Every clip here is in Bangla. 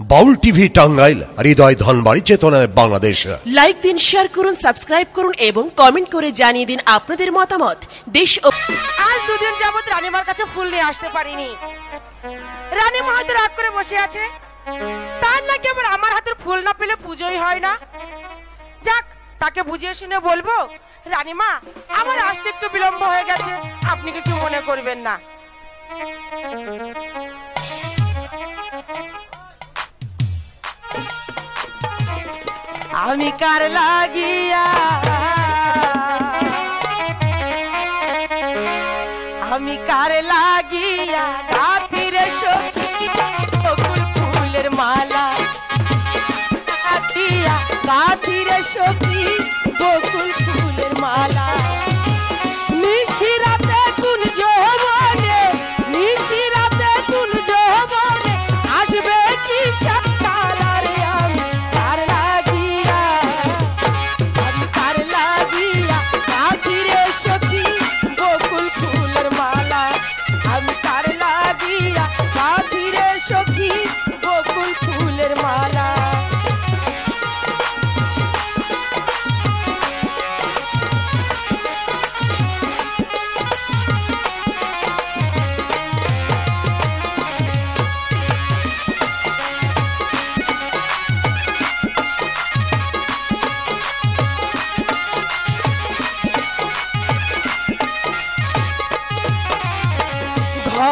বাউল টিভি টাঙ্গাইল হৃদয় ধনবাড়ি চেতনায় বাংলাদেশ। লাইক দিন শেয়ার করুন সাবস্ক্রাইব করুন এবং কমেন্ট করে জানিয়ে দিন আপনাদের মতামত। দেশ ও আজ দুদিন যাবত রানীমার কাছে ফুল নিয়ে আসতে পারিনি। রানীমা হয়তো রাগ করে বসে আছে। তার নাকি আবার আমার হাতের ফুল না পেলে পুজোই হয় না? যাক তাকে বুঝিয়ে শুনে বলব রানীমা আমার আসতে একটু বিলম্ব হয়ে গেছে। আপনি কিছু মনে করবেন না। আমি কার লাগিয়া? আমি কার লাগিয়া? গাথিরে সকুল ফুলের মালা। গাথিয়া গাথিরে সখী, বকুল ফুলের মালা।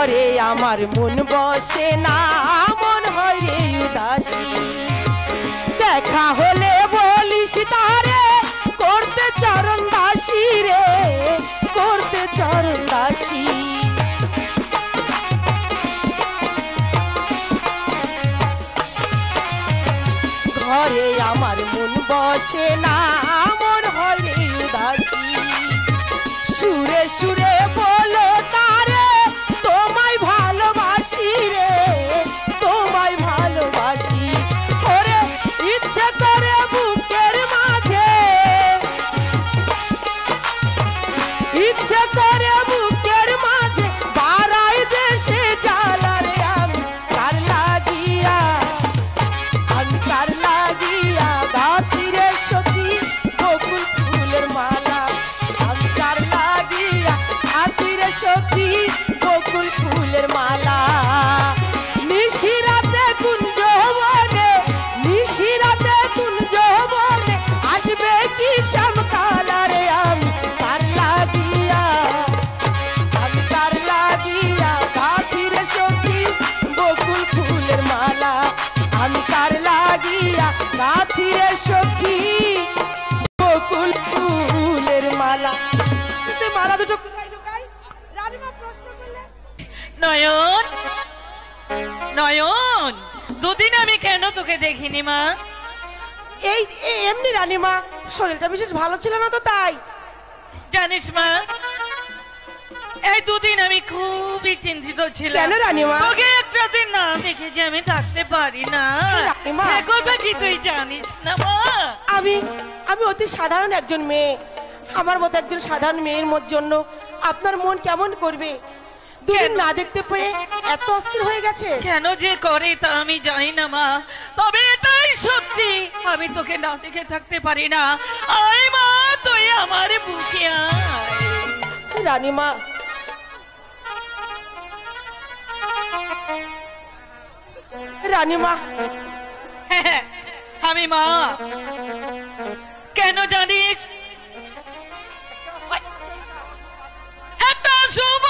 ঘরে আমার মন বসে না, মন হয় রে উদাসী। দেখা হলে বলিস তারে, করতে চরণ দাসী রে, করতে চরণ দাসী। ঘরে আমার মন বসে না নয়ন নয়ন দুদিন আমি কেন তোকে দেখিনি মা? এই এমনি রানীমা শরীরটা বিশেষ ভালো ছিল না তো তাই। জানিস মা এই দুদিন আমি খুবই চিন্তিত ছিলাম। কেন রানীমা? তোকে একটা দিন না দেখে যে আমি থাকতে পারি না? সে কথা কি তুই জানিস না মা? আমি আমি অতি সাধারণ একজন মেয়ে। আমার মতো একজন সাধারণ মেয়ের মত জন্য আপনার মন কেমন করবে? দুদিন কেন? না দেখতে পেরে এত অস্থির হয়ে গেছে। কেন যে করে তা আমি জানি না মা। তবে এটাই সত্যি আমি তোকে না দেখে থাকতে পারি না। আয় মা তুই আমার বুকে আয়। রানীমা রানীমা আমি মা। কেন জানিস? একটা শুভ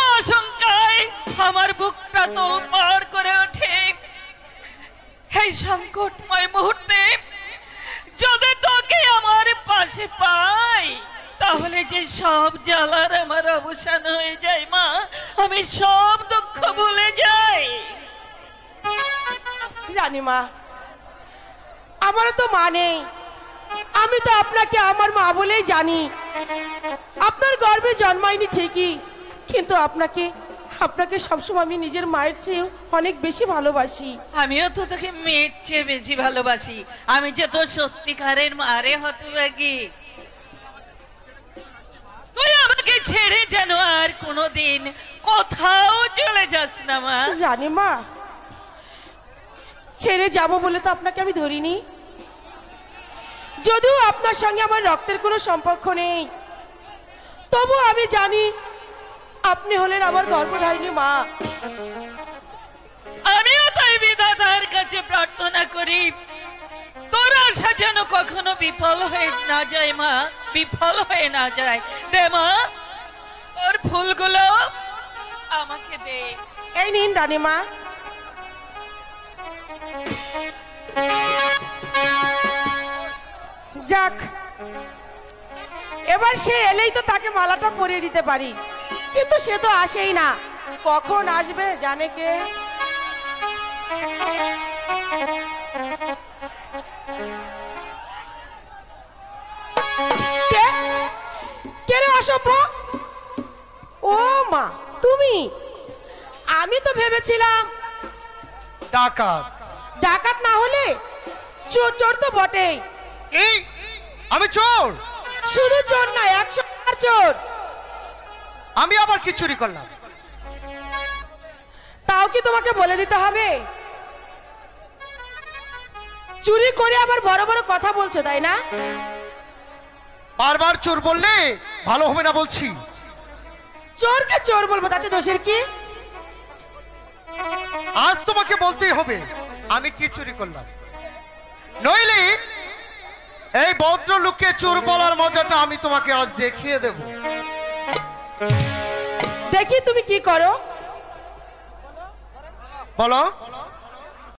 আমার বুকটা তোলপাড় করে ওঠে। এই সংকটময় মুহূর্তে যদি তোকে আমার পাশে পাই, তাহলে যে সব জ্বালার আমার অবসান হয়ে যায়, মা, আমি সব দুঃখ ভুলে যাই। রানীমা, আমারও তো মা নেই। আমি তো আপনাকে আমার মা বলেই জানি। আপনার গর্ভে জন্মায়নি ঠিকই, কিন্তু আপনাকে আপনাকে সবসময় আমি নিজের মায়ের চেয়ে অনেক বেশি ভালোবাসি। আমিও তো তোকে মেয়ের চেয়ে বেশি ভালোবাসি। আমি যে তোর সত্যিকারের মারে হতভাগী। তুই আমাকে ছেড়ে যেন আর কোনোদিন কোথাও চলে যাস না মা। রানীমা ছেড়ে যাব বলে তো আপনাকে আমি ধরিনি। যদিও আপনার সঙ্গে আমার রক্তের কোনো সম্পর্ক নেই তবু আমি জানি আপনি হলেন আমার গর্ভধারিণী মা। আমিও তাই বিধাতার কাছে প্রার্থনা করি, তোর আশা যেন কখনো বিফল হয়ে না যায় মা, বিফল হয়ে না যায়। দে মা, ওর ফুলগুলো আমাকে দে। এই নিন যাক, এবার সে এলেই তো তাকে মালাটা পরিয়ে দিতে পারি। কিন্তু সে তো আসেই না। কখন আসবে জানে কে? কে? কে অসভ্য? ও মা তুমি? আমি তো ভেবেছিলাম ডাকাত। ডাকাত না হলে চোর চোর তো বটেই। এই আমি চোর? শুধু চোর না একশো চোর। আমি আবার কি চুরি করলাম। তাও কি তোমাকে বলে দিতে হবে? চুরি করে আবার বড় বড় কথা বলছো তাই না? বারবার চোর বললে ভালো হবে না বলছি। চোরকে চোর বলব তাতে দোষের কি? আজ তোমাকে বলতেই হবে আমি কি চুরি করলাম। নইলে এই ভদ্র লোককে চোর বলার মজাটা আমি তোমাকে আজ দেখিয়ে দেব। দেখি তুমি কি করো। বলো।